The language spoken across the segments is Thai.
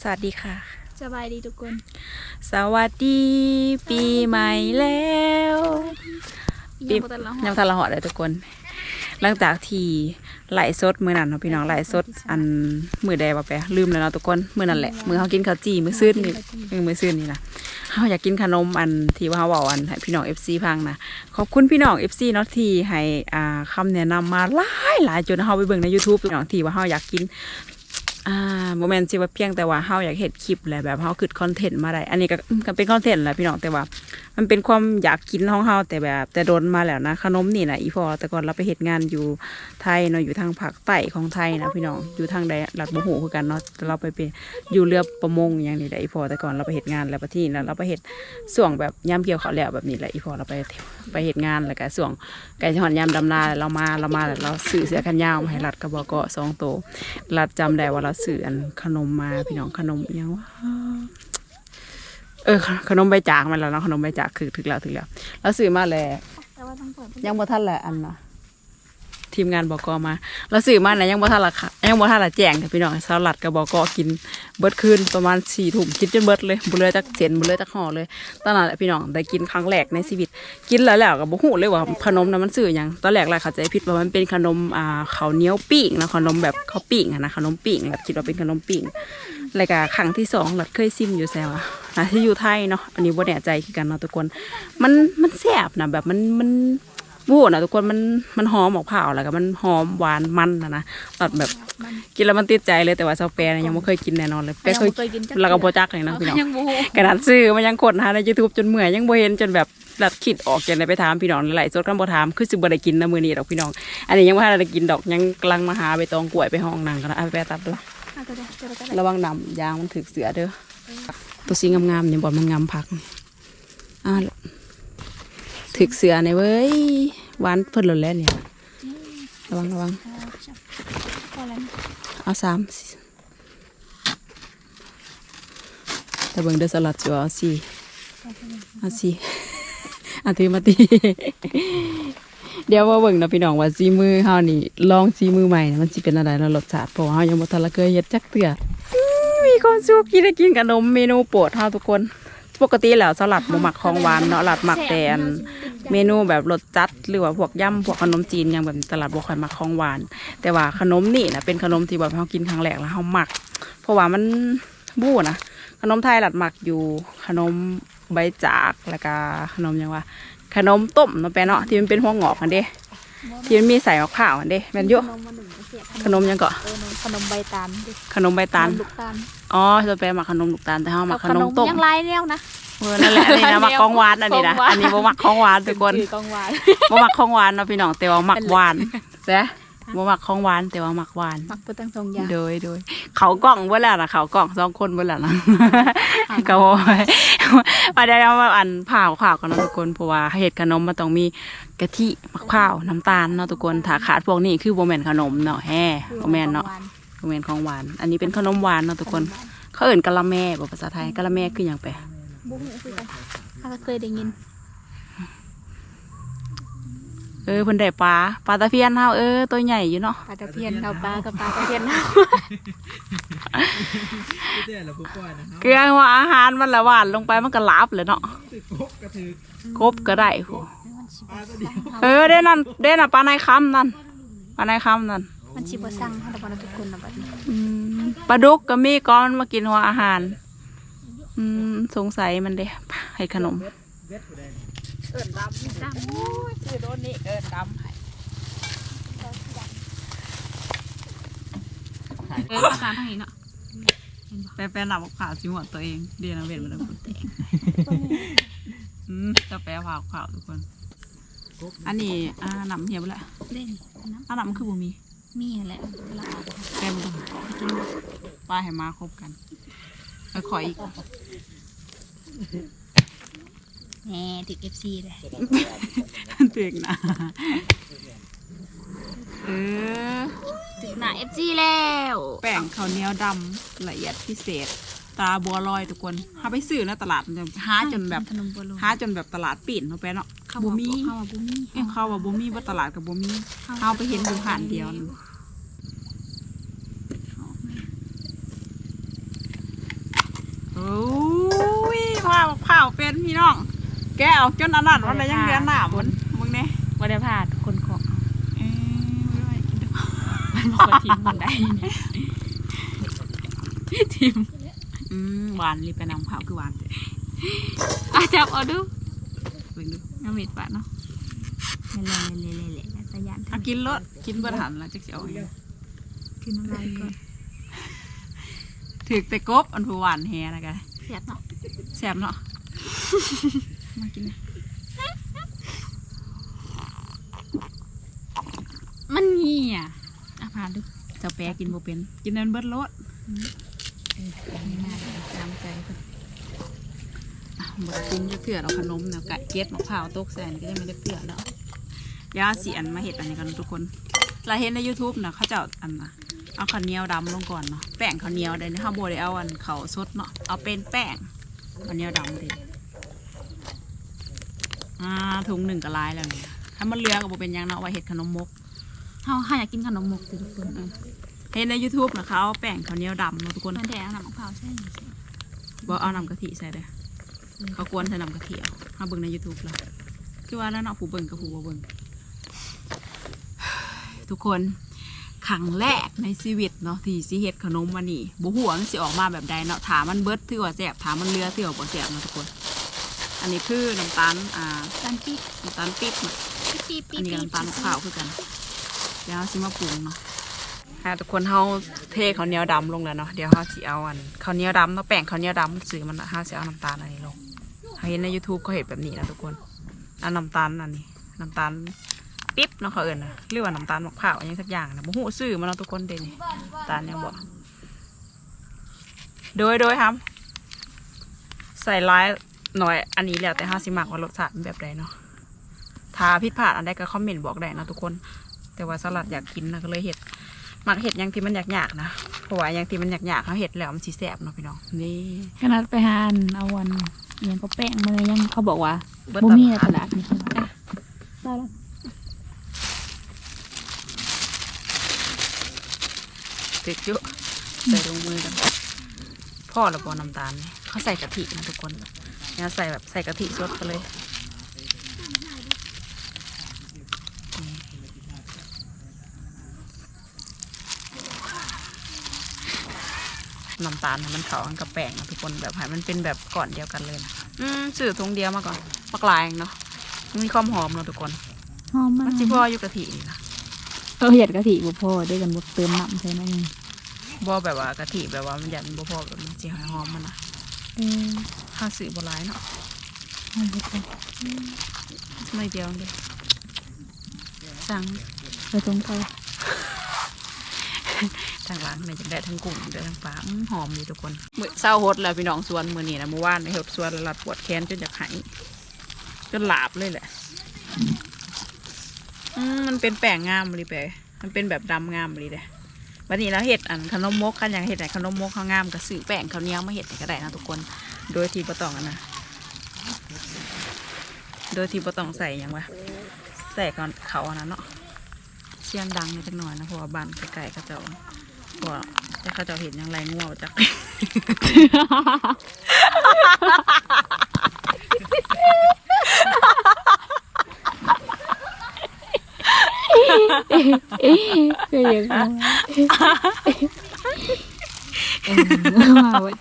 สวัสดีค่ะ สบายดีทุกคน สวัสดีปีใหม่แล้วปียังบ่ทันละหอยังทันละหอดเลยทุกคน หลังจากที่ไหลฟ์สดมือนั้นเนาะพี่น้องไหลฟ์สดอันมือใดบ่แปะลืมแล้วเนาะทุกคนมือนั่นแหละมือเขากินข้าวจีมือซื่นนี่เออมือซื่นนี่นะเขาอยากกินขนมอันที่ว่าเขาบอกอันให้พี่น้อง FC พังนะขอบคุณพี่น้อง FC เนาะที่ให้อ่าคำแนะนำมาหลายหลายจนเขาไปเบิ่งใน YouTube พี่น้องที่ว่าเขาอยากกิน อ่าโมเมนต์สิว่าเพียงแต่ว่าเฮาอยากเห็ดคลิปแหละแบบเฮาคิดคอนเทนต์มาได้ อันนี้ก็ก็เป็นคอนเทนต์แหละพี่น้องแต่ว่า มันเป็นความอยากกินของเฮาแต่แบบ แต่โดนมาแล้วนะขนมนี่นะอีพอแต่ก่อนเราไปเฮ็ดงานอยู่ไทยเนาะอยู่ทางภาคใต้ของไทยนะพี่น้องอยู่ทางใดหลัดบ่ฮู้คือกันเนาะแต่เราไปเป็นอยู่เรือประมงอย่างนี้แหละอีพอแต่ก่อนเราไปเฮ็ดงานแล้วประที่แล้วเราไปเฮ็ดส่วงแบบยามเกี่ยวข้าวแล้วแบบนี้แหละอีพอเราไปไปเฮ็ดงานแล้วก็ส่วงไก่ทอดยามดำนาเรามาเรามาแล้วเราซื้อเสื้อกันยาวมาให้รัดกระบอกเกาะสองโตวรัดจำได้ว่าเราซื้ออันขนมมาพี่น้องขนมยังว่าเออขนมใบจากมาแล้วเนาะขนมใบจากคือถึงแล้วถึงแล้ว แล้วสื่อมาแล้วยังบ่ทันแหละอันนะ ทีมงานบอกอมาเราซื้อมาแล้วยังบ่ทันละค่ะยังบ่ทันละแจ้งค่ะพี่น้องสลัดกับบอกกินเบิดคืนประมาณสี่ทุ่มกินจนเบิดเลยบุเลยจักเส้นบุเลยจักห่อเลยตอนนั้นแหละพี่น้องได้กินครั้งแรกในชีวิต กินแล้วแล้วก็บ่ฮู้เลยว่าขนมนั้นมันซื้อยังตอนแรกเราเข้าใจผิดว่ามันเป็นขนมอ่าข้าวเหนียวปิ้งนะขนมแบบข้าวปิ้งนะขนมปิ้งแบบคิดว่าเป็นขนมปิ้งแล้วก็ครั้งที่สองหลัดเคยซิมอยู่แซวอะนะที่อยู่ไทยเนาะอันนี้บ่แน่ใจคือกันเนาะทุกคน มันมันแซ่บนะแบบมันมัน บู้นะทุกคนมันมันหอมออกเผาวแล้วก็มันหอมหวานมันนะนะตัดแบบกินแล้วมันติดใจเลยแต่ว่าซาแปรเนี่ยยังไม่เคยกินแน่นอนเลยแปรเคยเคยกินจักแล้วก็โบจักเลยนะพี่น้องยังบ่ฮู้กระดานซื้อมันยังกดหาใน YouTube จนเมื่อยยังบ่เห็นจนแบบหลัดคิดออกจนได้ไปถามพี่น้องหลายๆสดกันบ่ถามคือสิบ่ได้กินนะมื้อนี้ดอกพี่น้อง อันนี้ยังบ่ทันได้กินดอกยังกำลังมาหาใบตองกล้วยไปห้องนั่งกันนะเอาไปตัดเด้วยเอาตัวเดียวตัวเดียวระวังน้ำยางมันถึกเสือเด้อตัวสีงามๆเนี่ยบ่มันงามพักอ่าถึกเสือในเว้ย หวานเพิ่นหล่นแล้วเนี่ยระวังระวังเอาสามแต่เบิ่งเด้อสลัดจัวเอาสี่เอาสี่อาถือมาตีเดี๋ยวมาเบิ่งนะพี่น้องว่าซีมือเฮานี่ลองซีมือใหม่นะมันสิเป็นอะไรเนาะรสชาติเพราะว่าเฮายังบ่ทันละเคยเฮ็ดจักเทื่อมีความสุขกินได้กินขนมเมนูโปรดเฮาทุกคน ปกติแล้วสลัดบ่มักของหวานเนาะสลัดมักแต่อัน เมนูแบบรสจัดหรือว่าพวกย่ำพวกขนมจีนอย่างแบบตลาดบ่ค่อยมักของหวาน แต่ว่าขนมนี่นะเป็นขนมที่แบบเรากินครั้งแรกแล้วเราหมัก เพราะว่ามันบู้นะขนมไทยหลัดหมักอยู่ขนมใบจากแล้วก็ขนมหยังว่า ขนมต้มเนาะแปะเนาะที่มันเป็นหัวงอกอันเด้ที่มันมีใส่มะพร้าวอันเด้แม่นอยุขนมมาหนึ่งก็เสียขนมหยังก็เออขนมใบตาลดิขนมใบตาลขนมลูกตาลอ๋อจะแปลมาขนมลูกตาลแต่เฮามาขนมต้มยังลายแนวนะ เออนั่นแหละอันนี้นะมักของหวานอันนี้นะของหวานอันนี้บ่มักของหวานทุกคนคือกองหวานบ่มักของหวานเนาะพี่น้องแต่ว่ามักหวานเด้บ่มักของหวานแต่ว่ามักหวานมักบ่ตั้งทรงยางโดยโดยเขากล่องเบ่แล้วนะเขากล่องสองคนเบ่แล้วนะก็โอ้ยมาได้เอามาอันผ่าวผ่าวกันเนาะทุกคนเพราะว่าเห็ดขนมมันต้องมีกะทิมะพร้าวน้ำตาลเนาะทุกคนถ้าขาดพวกนี้คือบ่แม่นขนมเนาะแฮ่บ่แม่นเนาะบ่แม่นของหวาน อันนี้เป็นขนมหวานเนาะทุกคนเขาเอิ่นกะละแม่บ่ภาษาไทยกะละแม่คือหยังไป บ่ฮู้คือกันถ้าก็เคยได้ยิน เออเพิ่นได้ปลาปลาตะเพียนเฮาเออตัวใหญ่อยู่เนาะปลาตะเพียนเอาปลากับปลาตะเพียนเอาไม่ได้ละพวกก้อยนะครับเกลือว่าอาหารมันละหวานลงไปมันก็ลาบเลยเนาะติดกบกระถือกบก็ได้โหปลาตัวเดียวเออเด้นั่นเด้น่ะปลาในคำนั่นปลาในคำนั่นมันสิบ่สั่งให้เราบ่ทุกคนนะบัดนี้อืมปลาดุกก็มีก้อนมากินหัวอาหาร อืมสงสัยมันเด้ให้ขนมเว็ดผู้ใดเอินดำดำโอ้ยชื่อโดนนี่เอินดำให้เอออาหาทางนี้เนาะแปลแปลหนับขาวจิ๋วหัวตัวเอง เดียนเวทมันเป็นคนแตงอืมจะแปลข่าวข่าวทุกคน อันนี้อ่าหนำเหี่ยวแล้วเล่นน้อันหนำคือบ่มี มีแหละละแกมันต้องปลาให้มาครบกัน แล้วขออีกแหมติด FC เลยเตือกนะเออติดหน้า FC แล้ว แป้งข้าวเหนียวดำละเอียดพิเศษ ตาบัวลอยทุกคนหาไปซื้อนะตลาดมันจะหาจนแบบขนมบัวลอยหาจนแบบตลาดปิ่นเนาะแปะเนาะข้าวบ่บ่มีมีข้าวบ่มีเอ้ยเขาว่าบ่มีว่าตลาดกับบ่มีเอาไปเห็นอยู่ผ่านเดียวนึง เอาเป็นพี่น้อง แกเอาจนอันนั้นมันเลยยังเดือนหน้าบนมึงเนี่ยบ่ได้พลาดคนของเอ้ยไม่ไหวกินเด้อมันบ่คนทีมมันได้เนี่ยทีมอืมหวานรีบไปนำข้าวคือหวานเด้ออาจับเอาดูเบิ่งดูน้ำมิดปะเนาะเละๆเละๆๆๆตะยันเอากินรสกินเบิดหันแล้วจักสิเอาอีกกินน้ำลายก่อน ถือแต่กบอันผู้หวานแฮนะกะเสียบเนาะแซ่บเนาะ มากินนะมันเหี่ยอะพาดูเจ้าแปรกินบ่เป็น กินนั้นเบิดรสเออนี่น่าจะตามใจเพิ่นอะบ่ได้ปรุงจะเถื่อเอาขนมเนี่ยไก่เก็ดมะพร้าวตกใส่นี่ก็จะไม่ได้เถื่อแล้วเดี๋ยวเอาสีอันมาเห็ดอันนี้กันทุกคนเราเห็นใน YouTube นะเขาจะเอาอันนะ เอาข้าวเหนียวดำลงก่อนเนาะแป้งข้าวเหนียวเดี๋ยวนี้เขาโบได้เอาอันเขาวสดเนาะเอาเป็นแป้งข้าวเหนียวดำเลยอ่าถุงหนึ่งก็ลายแล้วเนี่ยถ้ามันเหลือก็บ่เป็นหยังเนาะเอาไว้เห็ดขนมมกเฮาเฮาอยากกินขนมหมกติทุกคนเออเห็นใน YouTube นะเขาเอาแป้งข้าวเหนียวดำเนาะทุกคนมันแดงน้ำมะพร้าวใช่ไหมบ่เอาน้ำกะทิใส่เลยเขากวนใส่น้ำกะทิเอาเขาเบิ่งใน YouTube แล้วคือว่าแล้วเนาะผู้เบิ่งกับผู้บ่เบิ่งทุกคน ครั้งแรกในชีวิตเนาะที่สิเฮ็ดขนมมานี่บ่ฮู้ว่ามันสิออกมาแบบใดเนาะถามมันเบิดถือว่าแซ่บถามมันเหลือถือว่าบ่แซ่บเนาะทุกคน อันนี้คือน้ำตาลอ่าตันปี๊บน้ำตาลปิ๊บเนาะปี๊บปี๊อับนนี้ปี๊ก็บน้ำตาลมะพร้าวคือกันเดี๋ยวเราสิมาปรุงเนาะค่ะทุกคนเฮาเทข้าวเหนียวดำลงแล้วเนาะเดี๋ยวเฮาสิเอาอันข้าวเหนียวดำเนาะแป้งข้าวเหนียวดำซื้อมันน่ะเฮาสิเอาน้ำตาลอันนี้ลงเฮาเห็นใน YouTube ก็เห็นแบบนี้นะทุกคนอันน้ำตาลอันนี้น้ำตาล ปิ๊บเนาะเขาเอิ้นนะหรือว่าน้ำตาลมะพร้าวอหยังสักอย่างนะบ่ฮู้ชื่อมันเนาะทุกคนเด้นี่น้ำตาลยังบ่โดยโดยครับ ใส่ร้ายหน่อยอันนี้แล้วแต่เฮาสิมักว่ารสชาติเป็นแบบใดเนาะถ้าผิดพลาดอันใดก็คอมเมนต์บอกได้นะทุกคน แต่ว่าสลัดอยากกินนะก็เลยเห็ดมักเห็ดหยังที่มันอยากๆนะเพราะว่าหยังที่มันอยากๆเขาเห็ดแล้วมันสีแสบเนาะพี่น้องนี่ขนาดไปหาอันเอาวันเอียงก็แป้งมาเลยยังเขาบอกว่าเบิดบ่ตมีในลาตดลาดนี่ได้แล้ว ติดเยอะใส่ลงมือกันพ่อแล้วก็น้ำตาลนี่เขาใส่กะทินะทุกคนเนี่ยใส่แบบใส่กะทิสดไปเลยน้ำตาลให้มันเข้ากันกับแป้งนะทุกคนแบบให้มันเป็นแบบก่อนเดียวกันเลยนะอืมสื่อทงเดียวมาก่อนปักลายเนาะมันมีความหอมเนาะทุกคนหอมมามันกจิพ่ออยู่กะทินี่นะ เออหยัดกะทิบ่พอได้กันบ่เติมน้ำใช่ไหมนบ่แบบว่ากะทิแบบว่ามันยันบ่พอแบบมันสิหอมมันนะเออข้าสื่อบ่หลายเนาะหอมบ่พอไม่เดียวเดียวสั่งไปตรงไปทางร้านไม่จังได้ทั้งกุ้งได้ทั้งปลาอื้อหอมดีทุกคนมื้อเศร้าฮดแล้วพี่น้องสวนมื้อนี้นะเมื่อวานในเฮ็ดสวนแล้วรัดปวดแขนจนอยากหายจนหลาบเลยแหละอื มันเป็นแป้งงามเลยไปมันเป็นแบบดำงามเลยเด้วันนี้เราเห็ดอันขนมมกกันอย่างเห็ดไหนขนมมกเขางามกับสื่อแป้งเขาวเหนี้ยวมาเห็ดก็ได้นะทุกคน โดยที่บ่ต้องนะ โดยที่บ่ต้องใส่หยังวะใส่ก่อนเขาอันนั้นเนาะเสียงดังนิดจักหน่อยนะเพราะว่าบ้านใกล้ๆเขาเจ้าพราะว่าจะเขาเจ้าเห็นยังไรง่วงจัก ก็ยังมาเออมาว่า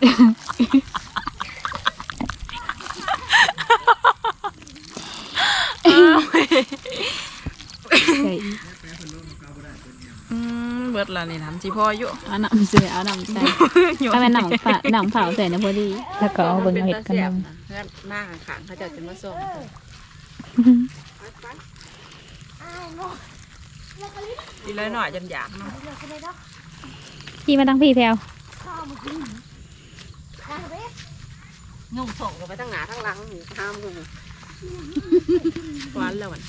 ใส่อืมเบิดละนี่น้ำจีพ่ออยู่เอาน้ำเสือเอาน้ำใส่ถ้าเป็นน้ำฝาหน้ำเผาใส่นะพอดี แล้วก็เอาเบิ่งเอาเห็ดกันนำเพื่อนหน้าขางเขาจะจะมาส่ง ทีละหน่อยจนอยากเนาะพี่มาตั้งพี่แถวยุ่งส่งกันไปทั้งหนาทั้งหลังนี่ห้ามยุ่งหวานแล้วมัน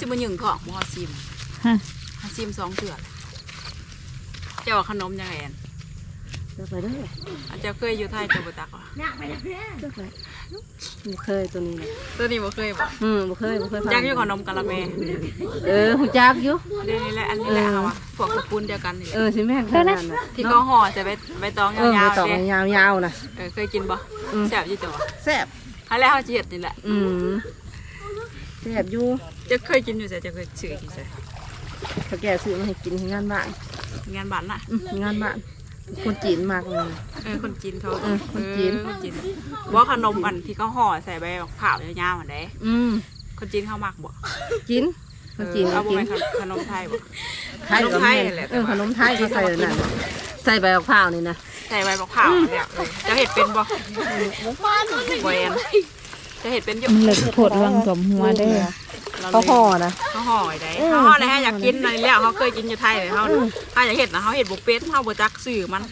จะมาหยึงของมอซิมฮะฮาซิมสองเถื่อนเจ้าว่าขนมยังไงอัน เดี๋ยวไปเด้วยอันเจ้าเคยอยู่ไทยเจ้าบ่ตักวะบ่เคยตัวนี้นะตัวนี้บ่เคยบ่อืมบ่เคยบ่เคยจักอยู่ขนมกะละแมเออหูจักอยู่เดี๋ยวนี้แหละอันนี้แหละเอาวะพวกกระปุนเดียวกันนี่แหเอละอสิแม่นขนาดนั้นน่ะที่เขาห่อใส่ใบใบตองเออยาวไปต่อๆเด้ยาวๆนะเออเคยกินบ่อืมแซ่บอยู่ตัวแซ่บอันแรกเขาจะเห็ดนี่แหละอืมแซ่บอยู่จะเคยกินอยู่ใช่จะเคยซื้อกินใช่ถ้าแกซื้อมาให้กินที่งานบ้านงานบ้านน่ะอืมงานบ้าน คนจีนมากเลย เออคนจีนเขาเออคนจีน เออคนจีนว่าขนมอันที่เขาห่อใส่ใบมะพร้าวยาวๆเหมือนเด้อืมคนจีนเขามักบ่กินคนจีนเออก็เอาบ่กินแม่นขนมไทยบ่ ไทยขนมไทยแหละ เออขนมไทยก็ใส่นั่นใส่ใบมะพร้าวนี่นะ ใส่ใบมะพร้าวเนี่ยเออจะเห็ดเป็นบ่บ่แอน จะเห็ดเป็นอยู่มันเลิกโผดวังสมหัวเด้อเขาห่อนะ เขาห่อไว้ได้เขาห่อได้ให้อยากกินอะไรแล้วเขาเคยกินอยู่ไทยเลยเขาถ้าอยากเห็ดนะเขาเห็ดบุกเป็ดเขาบ่จักสื่อมัน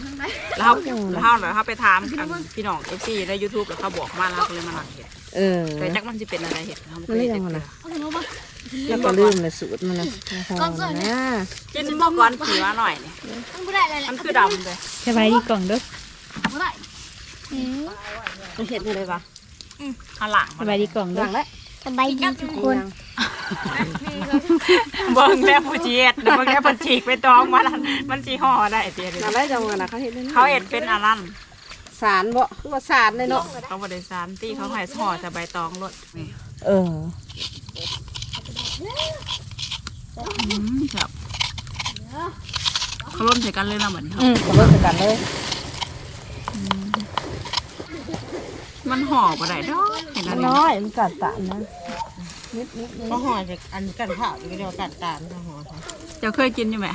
แล้วเขาแล้วเขาแล้วเขาไปถามอันพี่น้อง FC ใน YouTube แล้วเขาบอกมาแล้วเขาก็เลยมาหลังเห็ดเออแต่จักมันสิเป็นอะไรเห็ดเขาบ่มันเคเรียยกเห็ยัดงไงเลล่ะยแล้วก็ลืมเลยสูตรมันนะห่อนะกินบ่ก่อนถือว่าหน่อยนี่มันคือดำเลยสบายดีกล่องเด้อมันเห็ดอะไรวะ ข้างหลังสบายดีกล่องหเด้ลัองแล้วสบายดีทุกคนเบิ่งแล้วผู้จีเอ็ดเบิ่งแล้วเพิ่นฉีกไปตองมันมันสิห่อได้เจ๊เดี๋ยวหลังนี้แล้วจังหวะนะเขาเห็ดเขาเห็ดเป็นอันนั้นสารบ่คือว่าสารเลยเนาะเขาบ่ได้สารตี้เขาให้ห่อแต่ใบตองรดนี่เอออืมครับเขาล่นใส่กันเลยนะเหมือนอืมเลิกกันเลย มันห่อบ่ได้ดอกเห็นอันนี้น้อยมันกัดตานนะก็ห่อจากอันกันเผาอยู่เดียวกันตาลก็ห่อใช่เจะเคยกินอยู่ไหม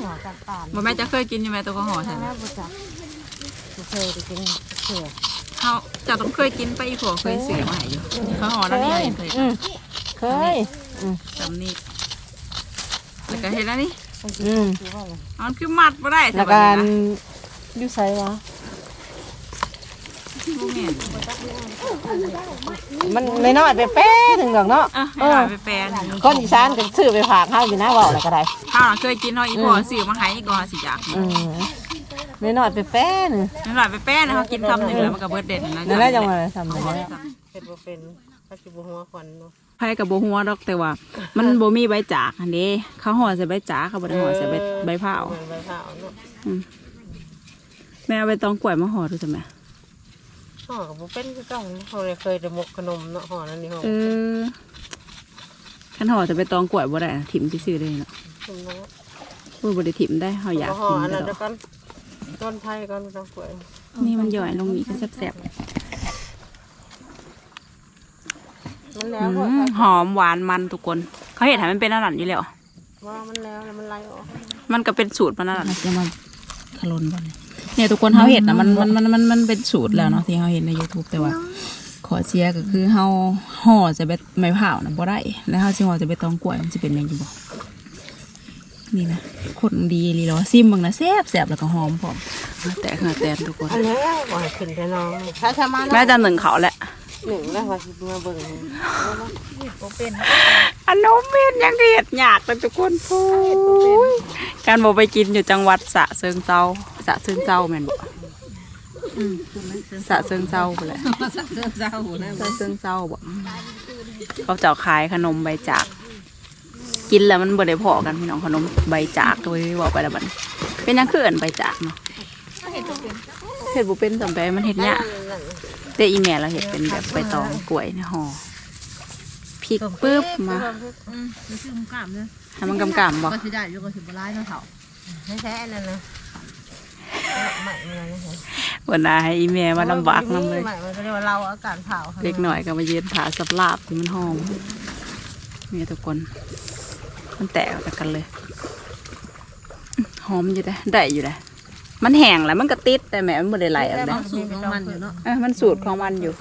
ห่อกันตาลบ่แม่จะเคยกินอยู่ไหมตัวก็ห่อใช่ไหมแล้วบ่จักกูเคยไปกินเสือเขาเจะต้องเคยกินไปอีกผัวเคยเสือมาให้อยู่เขาห่อแล้วนี่เคยอืมเคยจำนี่แล้วก็เห็นแล้วนี่อืมคือว่าอะไรมันคือมัดบ่ได้แล้วบักัดนนี้อยู่ไสวะนะบ่แม่นมันไม่น้อยไปแป๊ะหนึ่งดอกเนาะอะให้หน่อยไปแปลนี่คนอีสานก็ซื้อไปฝากข้าวอยู่นะเว่าอะไรก็ได้ ข้าวน่ะเคยกินเนาะอีผัวซื้อมาให้ก่อนสิอยากอืมไม่น้อยไปแป๊ะหนึ่งให้หน่อยไปแป้นะเขากินคำหนึ่งแล้วมันก็เบิดเด็ดนะนั่นแหละจังหวะทำได้แล้วเห็ดบ่เป็นถ้าสิบ่หัวควันเนาะไผ่กับโบหัวดอกแต่ว่า มันโบมีใบจากอันนี้เขาห่อใส่ใบจากเขาบ่ได้ห่อใส่ใบใบเผาเหมือนใบเผาเนาะแม่เอาใบตองกล้วยมาห่อดูจ้ะแม่ ห่อกับบ่เป็นคือเก่าห่อเลยเคยแต่หมกขนมเนาะห่อนั่นนี่ห่อเออขันห่อใส่ใบตองกล้วยบ่ได้นะถิ่มซื่อๆเลยเนาะคุมเนาะพูดบ่ได้ถิ่มได้เขาอยากห่อถิ่มอันแต่นั้นดเดีอยกวกันต้นไผ่ก่อนต้องกล้วยนี่มันย่อยลงนี่ก็แซ่บมันๆแล้วก็อืมหอมหวานมันทุกคน เขาเห็นให้มันเป็นอาหารอยู่แล้ว ว่ามันแล้วแล้วมันไหลออกมันก็เป็นสูตรมันนั่นแหละ จะมาขลนบ่เนี่ย เนี่ยทุกคนเขาเห็นนะมันมันมันมันมันเป็นสูตรแล้วเนาะที่เขาเห็นใน YouTube แต่ว่า ขอเสียก็คือเฮาห่อจะเบ็ดไม้เผานะบ่ได้แล้วเฮาสิห่อจะเบ็ดตองกล้วยมันสิเป็นยังไงบ่นี่นะคนดีลีหรอซิมเบิ่งนะแซ่บแซ่บแล้วก็หอมพร้อมแต่ข้าแต่ทุกคนอันนี้บ่ให้ขึ้นแต่น้องถ้าถ้ามาแม่จะหนึ่งเขาแหละ หนึ่งแล้วว่าสิมาเบิ่งอันนมเม็ดยังเห็ดยากเลยทุกคนพูยการบ่ไปกินอยู่จังหวัดสะเชิงเซาสะเชิงเซาแม่นบ่อืมสะเชิงเซาไปแหละเจ้าหูนะเส้นเส้นเศร้าบ่เขาเจ้าขายขนมใบจาก กินแล้วมันบ่ได้พอกันพี่น้องขนมใบจากตัวที่บอกไปแล้วบัดนี้เป็นยังคือเอิ้นใบจากเนาะ เฮ็ดบ่เป็นสำไปมันเฮ็ดยากแต่อีแม่เราเฮ็ดเป็นแบบใบตองกล้วยในห่อพริกปึ๊บมาอืมซื้อหมูกล้ามเนาะให้มันกำกำบ่ก็สิได้อยู่ก็สิบ่ร้ายเนาะเฒ่าแท้ๆนั่นนะใหม่มาแล้วนะวันน่าให้อีแม่มาลำบากนํเลยใหม่มันก็เรียกว่าเราอาการเผาเล็กหน่อยก็มาเย็นผาสับลาบที่มันหอมนี่ทุกคน มันแตกออกจากกันเลย หอมอยู่ได้ได้อยู่ได้ มันแห้งแล้วมันก็ติดแต่แม่มันไม่ได้ไหลออกแต่ได้บางสูตรของมันอยู่เนาะเอ้ยมันสูตรของมันอยู่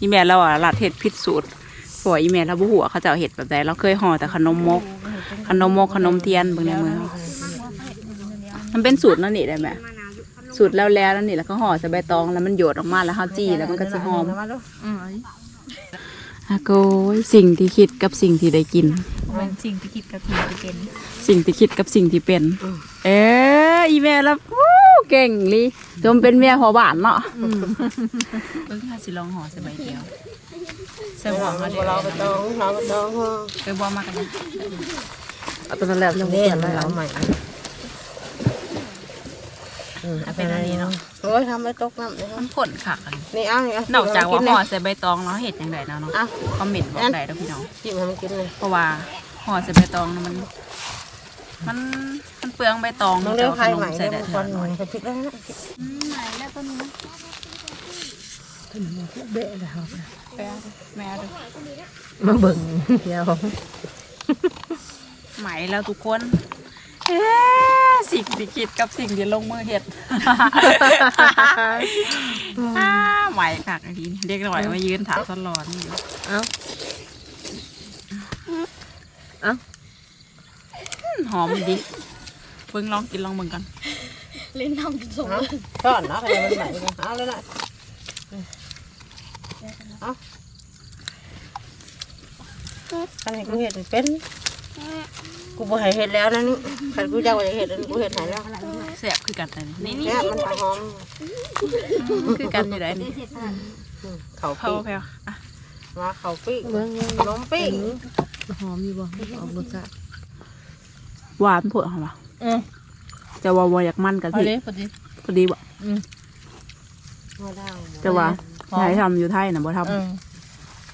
อีแม่เราอะลัดเห็ดพิษสูตรผัวอีแม่เราบุหัวาเขาจะเอาเห็ดแบบใดเราเคยห่อแต่ขนมมก ขนมมกขนมเทียนเบางในมือเรามันเป็นสูตรนั่นนี่ได้ไหมสูตรแล้วแล้วนั่นนี่แล้วก็ห่อใส่ใบตองแล้วมันโยดออกมาแล้วเขาจี้แล้วมันก็จะหอมมาดูอาโกยสิ่งที่คิดกับสิ่งที่ได้กินมันสิ่งที่คิดกับสิ่งที่เป็น สิ่งที่คิดกับสิ่งที่เป็น เอออีแม่ละวู้เก่งลีจมเป็นเมียหัวบานเนาะเพิ่งห้าสิลองห่อสบายเดียวใส่หัวเขาเดียวเราไปตองเราไปตองเฮาไปบัวมากันนะเอาตัวนั้นแหละยังไม่เล่เปลี่ยนนเลยเราเอาใหม่เอาเป็นอันนี้เนาะโอ้ยทำไม่ตกน้ำเลยมันผลค่ะอันนี้นี่เอาเนี่ยนอกจากว่าห่อใส่ใบตองเนาะเห็ดยังไงเนาะเนาะอะคอมเมนต์บอกได้เด้อพี่น้องจิ้มให้มันกินเลยเพราะว่าห่อใส่ใบตองน่ะมัน มันมันเปลืองใบตองน้องเลี้ยวใครแต่ใหว่าม่ขนมใส่เลี้ยวได้มันเท่าคนน้อยจะพลิกแล้วนะใหม่แล้วต้นนี้เบะเลยครับแม่แม่ดูมาเบิ่งเดียวไหมแล้วทุกคนเอ๊ะสิ่งที่คิดกับสิ่งที่ลงมือเห็ดอ้าไหวคักอันนี้เด็กหน่อยมายืนถามตลอดนี่เอ้าเอ้าอืม หอมดีเบิ่งลองกินลองเบิ่งกันลิ้นทำส่งเอาช้อนเนาะใครมันใหม่เลยเอาเลยนะเอาคันให้กูเห็ดเป็นกูบ่ให้เห็ดแล้วนะนี่คันกูจะว่าจะเห็ดอันนี้กูเห็ดใหายแล้วแซ่บคือกันเลยนี่นี่เนี่ยมันหอมคือกันอยู่ไหนนี่เขาเข้าปีกแพลวอะมาเขาปีกขนมปีกหอมอยู่บ่ออกรสชาติ หวานผุดเหรอวะอืมแต่ว่าบ่อยากมันกันพอสิดีพอดีพอดีบ่มาได้แต่ว่าหอมใช้ทำอยู่ไทยนะบ่ทอืม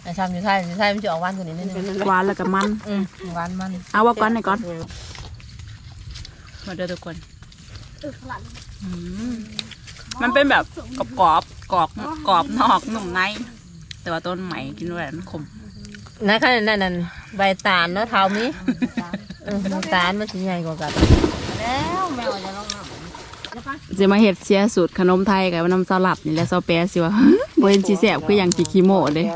แต่ชามอยู่ไทยอยู่ไทยมันจะออกหวานกว่านี้นิดนึงำหวานแล้วก็มัน อืมหวานมันเอาว่าก้อนไหนก้อนมาเด้อทุกคนอืมมันเป็นแบบกรอบกรอบกรอบกรอบนอกนุ่มใน แต่ว่าต้นไหมกินด้วยมันขมนั่นขนาดนั้นนั่นใบตาลเนาะเท้ามีเอ อใบตาลมันสิใหญ่กว่ากันแล้วแมวจะลงน้จะมาเห็ดเชียร์สูตรขนมไทยกับน้ำสลับนี่แหละซอแปรสิว่าบ่เห็นชีแสบคืออย่างกี่คีโมเลย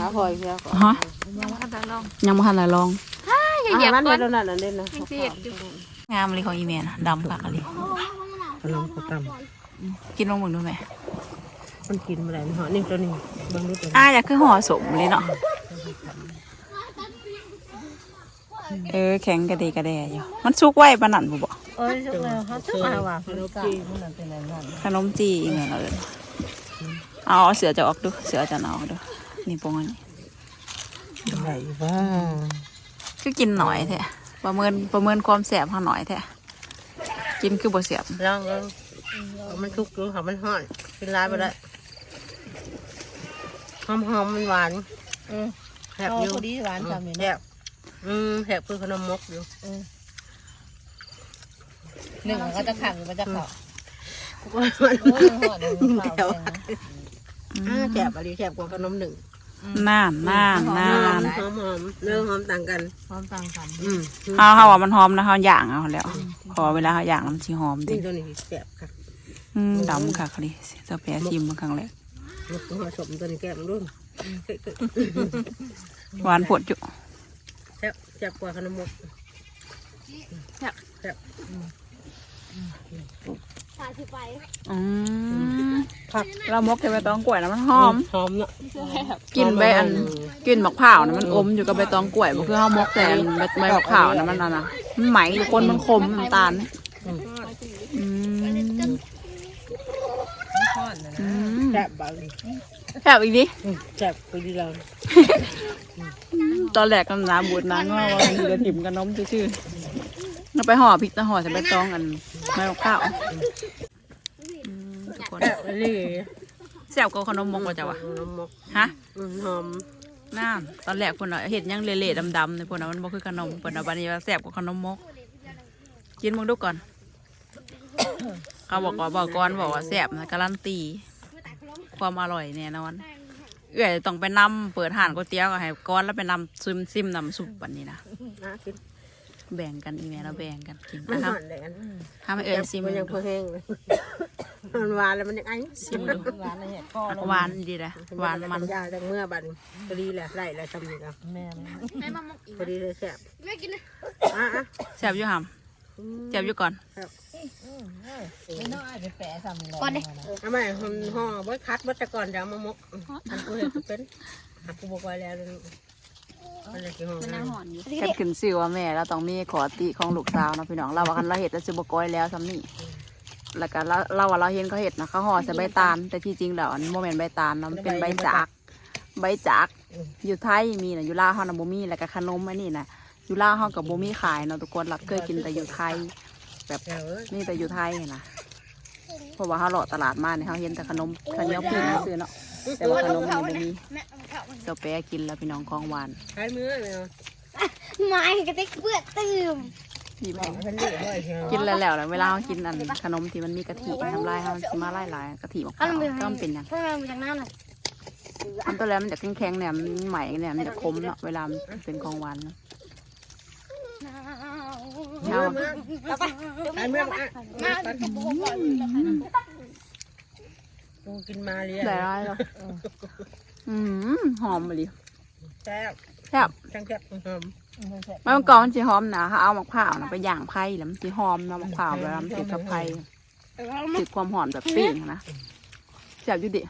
มาพอยเพียวฮะยังไม่ทันได้ลองอย่ามันเดี๋ยวนั่นนั่นเด่นนะงามเลยของอีเมลนะดำปากอะไรขนมกระตกินลงมึงดูไหมำมันกินอะไรมันหอนี่ตัวนี้บางรุ่นอ่าอยากคือห่อสมเลยเนาะ เออแข็งกระเดกระแดอยู่มันสุกไว้ปานนั่นบ่บ่เอ้ยชุกเลยเขาชุกมาว่ะขนมจีนมันนั่นเป็นอะไรนั่นขนมจีอีเมลเอินเอาเอาเสือจะออกดูเสือจะเอาดูนี่ปงอันนี้ไหนบ้าคือกินหน่อยแท้ประเมินประเมินความแสบเขาหน่อยแท้กินคือบ่แสบลองลองมันทุกข์ดูค่ะมันห่อนกินร้ายไปได้หอมหอมมันหวานอืมแซ่บอยู่พอดีหวานชามอยู่แซ่เนาะบ อืมแซ่บคือขนมมกอยู่หนึ่งมันก็จะขังมันจะเข่ามันโอ้ยหอดหนึ่งเข่าอ่าแซ่บอะไรแซ่บกว่าขนมหนึ่งน่านน่านน่านหอมหอมเนื้อหอมต่างกัน พร้อมต่างกันอืมเอาเขาว่ามันหอมนะเขาย่างเอาแล้วพอเวลาเขาย่างแล้วมันสิหอมดินี่ตัวนี้แซ่บค่ะอืมดำค่ะคลีเจ้าแปรชิมมาครั้งแรกมกหัวสมตัวนี้แก้มรุ่นหวานผดอยู่แซ่บแซ่บกว่าขนมมกแซ่บแซ่บอืมผักเรามกใส่ใบตองกล้วยนะมันหอม หอมเนาะกินใบอันกินมะพร้าวนะมันอมอยู่กับใบตองกล้วยบ่คือเฮามกแต่ใบใบมะพร้าวนะมันน่ะนะมันไหมอยู่คนมันคมน้ำตาลอืมอืมแซ่บบ้างแซ่บอีกดิแซ่บไปดีเรา ตอนแรกกำลังบูดนางว่าว่ามันจะถิ่มกับนมซื่อๆเราไปห่อพริกตะห่อใส่ใบตองอันใบมะพร้าวอืมทุกคนแซ่บเลยแซ่บกว่าขนมมกว่าจ้ะวะขนมมกฮะอืมหอมน่านตอนแรกคนน่ะเห็ดยังเละๆดำๆในพวกนั้นมันบ่คือขนมเพิ่นเอาบัดนี้ว่าแซ่บกว่าขนมมกกินมึงดูก่อน เขาบอกว่าบอกก่อนบอกว่าแซ่บนะการันตีความอร่อยแน่นอน เอื้อยต้องไปนำเปิดห้านก๋วยเตี๋ยวก็ให้ก้อนแล้วไปนำซิมซิมนำซุปบันนี้นะนะกินแบ่งกันอีเมลเราแบ่งกันกินมันนะคหรับอนเลยอันถ้าไม่เอ่ยซิมมันดูยังพอแห้งเลยมันหวานแล้วมันยังไงซิมดูหวานละเอียดก็หวานดีเลยหวานมันยาจังเมื่อบัดพอดีแหละไล่แล้วทำนี่แล้วแม่เลยพอดีเลยแซ่บอะอะแซ่บอยู่หำ แซ่บอยู่ก่อนไม่น้อยไปแปะซ้ำเลยก่อนดิทำไมห่อห่อไว้คัดไวัตก่อนเดี๋ยวเอามามกทำกูเห็นก็เป็นหักกูบอกไว้แล้วเลยมันเลยสิห่อง่ายแค่ขึ้นชื่อว่าแม่เราต้องมีขอติของลูกสาวเนาะพี่น้องเราว่าคันเราเห็ดแล้วซื้อบก้อยแล้วซ้ำนี่แล้วก็เราเราว่าเราเห็นเขาเห็ดนะเขาห่อใส่ใบตาล แต่ที่จริงแล้วอันโมเมนใบตาลเนาะมันเป็นใบจาก ใบจากอยู่ไทยมีนะอยู่ลาวเฮานะบ่มีแล้วก็ขนมอันนี้นะ อยู่ลาวเฮากับบ่มีขายเนาะทุกคนรับเคยกินแต่อยู่ไทย แบบเดี๋ยวเอ้ยนี่แต่อยู่ไทยนะเพราะว่าเขาเลาะตลาดมาเนี่ยเขาเห็นแต่ขนมข้าวเหนียวปิ้งซื้อเนาะแต่ว่าขนมนี่บ่มีเจ้าแปะกินแล้วพี่น้องของหวานใช้มือเลยไม้กระติกเปื้อนตื่มพี่แม่ฉันเดือดเลยกินแล้วแล้วแล้วเวลาเขากินอันขนมที่มันมีกะทิทำลายเขามันสิมาไล่หลายกะทิมะพร้าวก็มันเป็นอย่างเพื่อนมาจากนั้นเลยมันตัวแล้วมันจะแข็งๆเนี่ยมันใหม่เนี่ยมันจะคมเนาะเวลามันเป็นของหวานเนาะ มือมือใช้มือกูกินมาเรียได้ไรหรออืมหอมมาดิแซ่บแซ่บแซ่บหอมมันก่อนมันจะหอมนะเขาเอามะพร้าวนะไปย่างไผ่แล้วมันจะหอมนะมะพร้าวเวลามันติดกับไผ่ติดความหอมแบบปิ้งนะแซ่บยู่ดิ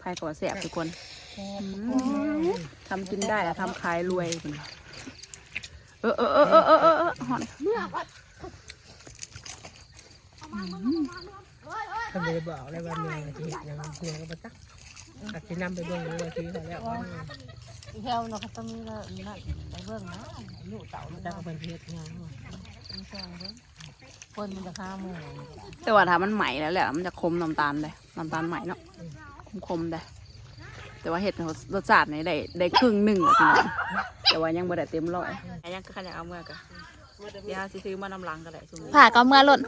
ไผ่ก็ว่าแซ่บทุกคนทำกินได้แล้วทำขายรวยคุณ เออเออเออเออเออเออหอนเขาเลยบอกเลยว่าเมืองที่เห็นยังเมืองก็มาตักตักที่นำไปเบื้องเลยที่เขาแล้วว่าแถวเนาะเขาต้องมีละนั่นไปเบิ่งนะอยู่เต่ามันจะเป็นเพชรงานคนมันจะฆ่าหมูแต่ว่าถ้ามันใหม่แล้วแหละมันจะคมน้ำตาลเลยน้ำตาลใหม่เนาะคมๆได้ แต่ว่าเห็ดรสชาตินี่ได้ได้ครึ่งหนึ่งอะพี่น้องแต่ว่ายังบ่ได้เต็มร้อยยังก็ขยันเอาเมื่อกะเดี๋ยวสิซื้อมานำลังก็ได้ช่วงนี้ผ่าก็เมื่อหล่น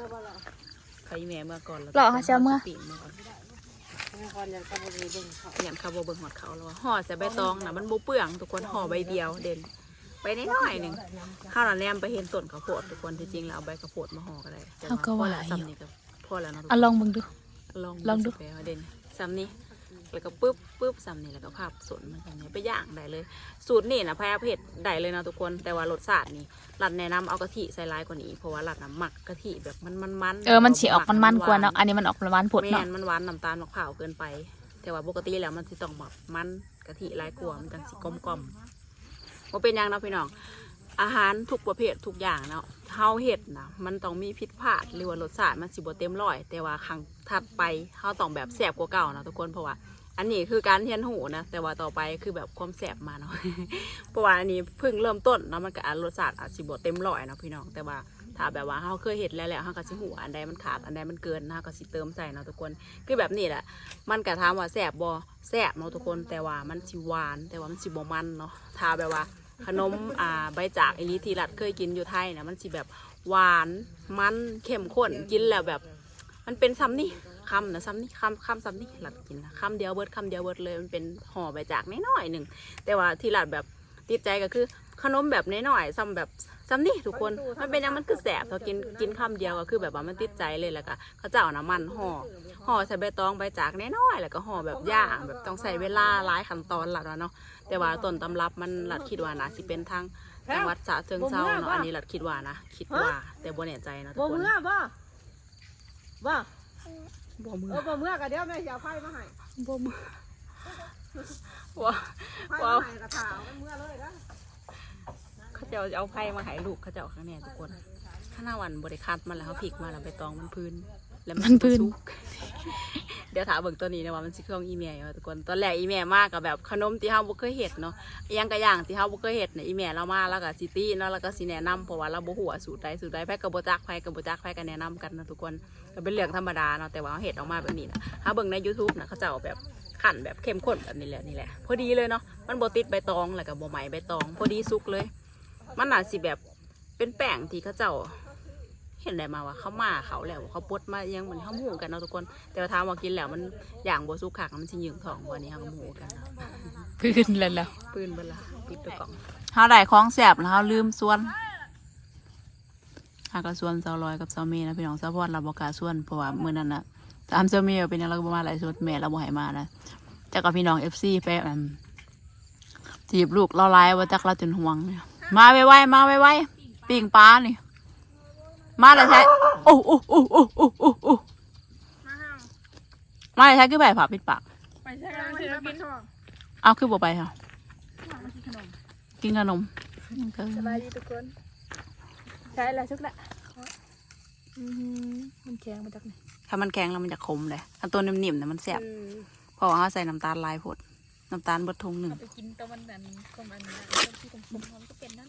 ใครแม่เมื่อก่อนแล้วหรอเขาจะเอาเมื่อปีนก่อนอย่างข้าวโบเบิ่งหอดเขาแล้วว่าห่อใส่ใบตองนะมันบ่เปลืองทุกคนห่อใบเดียวเด่นไปนิดหน่อยหนึ่งข้าวหน้าแนมไปเห็นต้นข้าวโพดทุกคนที่จริงแล้วเอาใบข้าวโพดมาห่อก็ได้แต่เขาก็ว่าพอแล้วอยู่ซ้ำนี่ก็พอแล้วเนาะทุกเอาคนลองมึงดู ลองลองดูสิไปว่าเด่นซ้ำนี่ แล้วก็ปึ๊บปึ๊บซ้ำนี่แล้วก็ภาพสนมันซ้ำนี่ไปย่างได้เลย สูตรนี่นะพายาเผ็ดได้เลยนะทุกคนแต่ว่ารสชาตินี่รัดแนะนำเอากะทิใส่ร้ายกว่านี้ เพราะว่ารัดน้ำหมักกะทิแบบมันมันมันเออมันฉีออกมันมันๆกว่าเนาะอันนี้มันออกมันผดแม่เนาะนมันหวานน้ำตาลมะพร้าวเกินไป แต่ว่าปกติแล้วมันสิต้องแบบมันกะทิร้ายกว่ามันจังสิกลมกล่อมว่าเป็นหยังเนาะพี่น้องอาหารทุกประเภททุกอย่างเนาะเฮาเห็ดนะมันต้องมีผิดพลาดหรือว่ารสชาติมันสิบ่เต็มร้อย แต่ว่าครั้งถัดไปเฮาต้องแบบแซ่บกว่าเก่านะทุกคนเพราะว่า อันนี้คือการเรียนหูนะ แต่ว่าต่อไปคือแบบความแซ่บมาเนาะเพราะว่าอันนี้เพิ่งเริ่มต้นเนาะมันก็อารสชาติอาจสิบ่เต็มร้อยเนาะพี่น้องแต่ว่าถ้าแบบว่าเฮาเคยเห็ดแล้วแหละเฮาก็สิหูอันใดมันขาดอันใดมันเกินนะฮาก็สิเติมใส่เนาะทุกคนคือแบบนี้แหละมันก็ถามว่าแซ่บบ่แซ่บเนาะทุกคนแต่ว่ามันสิหวาน แต่ว่ามันสิบมันเนาะถ้าแบบว่าขนมอ่าใบจากอิลิทีรัดเคยกินอยู่ไทยนะมันสิแบบหวานมันเข้มข้นกินแล้วแบบ มันเป็นซ้ำนี่ คำนะซ้ำนี่คำคำซ้ำนี่หลัดกินนะคำเดียวเบิดคำเดียวเบิดเลยมันเป็นห่อใบจากน้อยๆหนึ่งแต่ว่าที่หลัดแบบติดใจก็คือขนมแบบน้อยๆซ้ำแบบซ้ำนี่ทุกคนมันเป็นยังมันคือแสบพอกินกินคำเดียวก็คือแบบว่ามันติดใจเลยแล้วก็เขาเจ้าน้ำมันห่อห่อใส่ใบตองใบจากน้อยๆแล้วก็ห่อแบบย่างแบบต้องใส่เวลาหลายขั้นตอนหลัดว่าเนาะแต่ว่าต้นตำรับมันหลัดคิดว่านะสิเป็นทางจังหวัดสระเชิงเซาเนาะอันนี้หลัดคิดว่านะคิดว่าแต่บ่แน่ใจนะทุบ่กคนเมื่อบ่บ่ บ่มือเออบ่เมื่อก็เดี๋ยวแม่จะเอาไฟมาให้บ่มือว่าไฟมาให้กระถางเมื่อเลยนะเขาจะเอาไพ่มาให้ลูกเขาจะเอาข้างแน่ทุกคน ข้างหน้าวันบริคัดมันแล้วเขาพลิกมาแล้วไปตองมันพื้น แล้วมันพื้น สุก เดี๋ยวถามเบิ่งตัวนี้นะว่ามันสิเครื่องอีเมลอยู่ว่าทุกคนตอนแรกอีเมลมากกับแบบขนมที่เฮาบ่เคยเฮ็ดเนาะอิหยังกะอย่างที่เฮาบ่เคยเฮ็ดเนี่ยอีเมลเรามาแล้วก็สิตี้เนาะแล้วก็สิแนะนำเพราะว่าเราบ่ฮู้ว่าสูตรใดสูตรใดไผก็บ่จักไผก็บ่จักไผก็แนะนำกันนะทุกคนก็เป็นเรื่องธรรมดาเนาะแต่ว่าเฮาเฮ็ดออกมาแบบนี้นะถ้าเบิ่งใน YouTube นะเขาจะเอาแบบขันแบบเข้มข้นแบบนี้แหละนี่แหละ พอดีเลยเนาะมันบ่ติดใบตองแล้วก็บ่ไหมใบตอง พอดีสุกเลย มันน่าสิแบบเป็นแป้งที่เขาเจ้า เห็นได้มาว่าเขามาเขาแล้วเขาปดมายังเหมือนเขาหมูกันเนาะทุกคน แต่ว่าถามว่ากินแล้วมันอย่างบัสุกขักมันสิยืงท้องวันนี้เขาก็หมูกันเนาะพื้นแล้วแล้วปืนเบลาปิดตัวกล่องเฮาได้ของแสบแล้วเฮาลืมส่วนหากระส่วนเซาลอยกับเซาเมนะพี่น้องเซาพอดเราบอกล้าส่วนเพราะว่ามื้อนั้นน่ะตามเซาเมเป็นหยังเราก็บ่มาหลายส่วนแม่เราบ่ให้มานะจักกับพี่น้อง FC ไปอันจีบลูกเราไล่ว่าจักเราจนห่วงเนี่ยมาไวๆมาไวๆปิ่งปลานี่ มาเลยใช่โอ้โอ้โอ้โอ้โอ้โอ้โอ้มาเลยใช่คือแบบผ่าปิดปาก ไปใช่ไหมซื้อกินเอาคือบ่ไปค่ะ กินขนมสบายดีทุกคนใช่แล้วชุกละอืมมันแข็งมาจากไหนถ้ามันแข็งแล้วมันจะขมเลยอันตัวนิ่มๆเนี่ยมันแสบเพราะว่าเขาใส่น้ำตาลลายพดน้ำตาลเบดทงหนึ่งไปกินตะวันนั้นก็มันนะที่ผมผมมันก็เป็นนั่น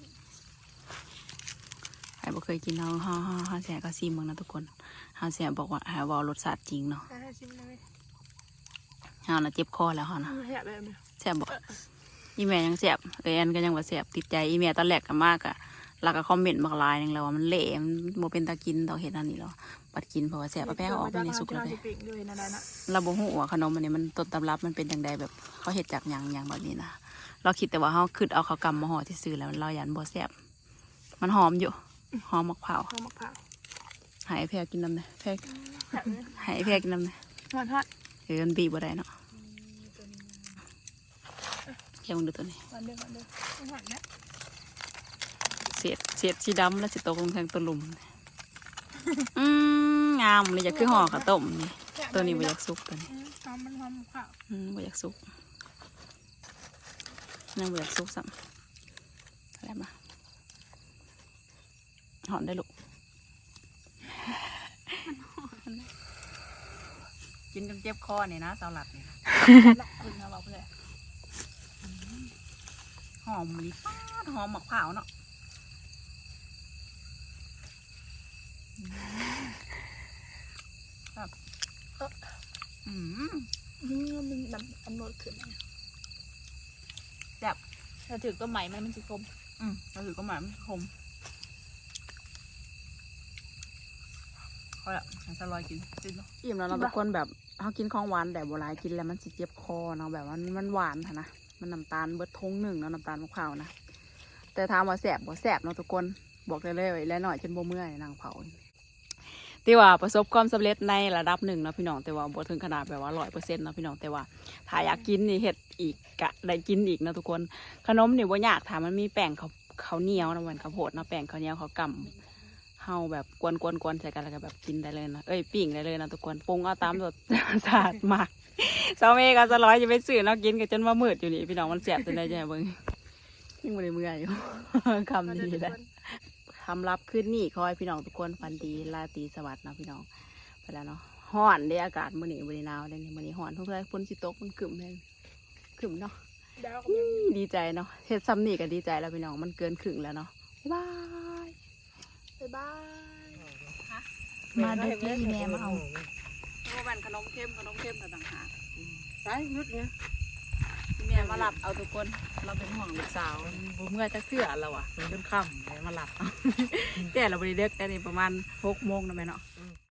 ใครบ่เคยกินเฮาเฮาเฮาเฮาแซ่ก็ซิมเบิ่งนะทุกคนเฮาแซ่บอกว่าหาว่ารสชาติจริงเนาะใช่ชิมเลยเฮาน่ะเจ็บคอแล้วเฮานะมันแฉะแบบนี้แซ่บบ่อีแม่ยังแซ่บเอ้ยอันก็ยังว่าแซ่บติดใจอีแม่ตอนแรกก็มากอะแล้วก็คอมเมนต์บักหลายนึงแล้วว่ามันเละมันบ่เป็นตากินดอเฮ็ดอันนี้หรอปัดกินเพราะว่าแซ่บเอาไปเอาออกไปในสุกแล้วเด้ปิ่งด้วยเราบ่ฮู้ว่าขนมอันนี้มันต้นตำรับมันเป็นจังไดแบบเขาเฮ็ดจากหยังหยังแบบนี้นะเราคิดแต่ว่าเฮาคิดเอาเขากำมาห่อที่ซื้อแล้วเราหยันบ่แซ่บมันหอมอยู่ หอมมะพร้าวข้าวมะพร้าวใหายแพรกินน้ำเลยแพรแฉะเลยใหายแพรกินน้ำเลยหวานทอดเดี๋ยวมันบีบบ่ได้เนาะแค่มึงดูตัวนี้ หวานเด้อหวานเด้อหวานนะเสียดเสียดสีดำแล้วสิตกลงทางตัวหลุม อืมงามเลยอยากคือห่อข้าวต้มนี่ตัวนี้บ่อยากสุกตัวนี้หอมมันหอมมะพร้าวอืมบ่อยากสุกยังบ่อยากสุกซ้ำอะไรมา หอนได้ลูกกินจนเจ็บคอนี่นะสลัดนี่ละคุณนะบอกเพื่อนหอมลิปาดหอมมะพร้าวเนาะแบบอืมอืมมันดำอำนวยขึ้นถ้าถือก็ใหม่มันมันสิคม อืมก็ถือก็หมายมันคม เขาละฉันจะลอยกินกินเนาะอิ่มแล้วเราทุกคนแบบเขากินของหวานแต่โบราณกินแล้วมันสิเจ็บคอเนาะแบบว่ามันหวานค่ะนะมันน้ำตาลเบิดทงหนึ่งเนาะน้ำตาลมะพร้าวนะแต่ถามว่าแสบบ่แสบเนาะทุกคนบอกได้เลยว่าแล้วหน่อยจนบ่เมื่อยนางเผาที่ว่าประสบความสำเร็จในระดับหนึ่งเนาะพี่น้องแต่ว่าบ่ถึงขนาดแบบว่าร้อยเปอร์เซ็นต์เนาะพี่น้องแต่ว่าถ้าอยากกินนี่เฮ็ดอีกกะได้กินอีกเนาะทุกคน ขนมนี่บ่ยากถามมันมีแป้งเขาเขาวเหนียวนะเหมือนข้าวโพดเนาะแป้งเขาวเหนียวเขาวกำ เฮาแบบกวนกวนกวนใส่กันแล้วก็แบบกินได้เลยนะเอ้ยปิ้งได้เลยนะทุกคนปรุงเอาตามรสชาติมากเซาเมก็จะร้อยจะไปซื้อเนาะกินกันจนว่ามืดอยู่นี่พี่น้องมันเสียบจนได้จังไงเบิ่งยังบ่ได้เมื่อยอยู่คำนี้แหละคำรับขึ้นนี่คอยพี่น้องทุกคนฟันดีราตรีสวัสดิ์เนาะพี่น้องไปแล้วเนาะฮ้อนเด้อากาศมื้อนี้บ่ได้หนาวเด้อนี่มื้อนี้ฮ้อนทุกท่านฝนสิตกมันครึ้มเลยครึ้มเนาะดาวกับยังดีใจเนาะเฮ็ดซ้ำนี่ก็ดีใจแล้วพี่น้องมันเกินครึ่งแล้วเนาะบ๊ายบาย บ๊ายบายมาเด็กพี่แม่มาเอาโอ้แม่นขนมเข้มขนมเข้มต่างหากไปยุดเนี่ยแม่มาหลับเอาทุกคน เราเป็นห่วงลูกสาวบ่เมื่อจะเสื้อเราอะจนค่ำเลยมาหลับเอาแต่เราบริเด็กแต่นี่ประมาณหกโมงนะแม่เนาะ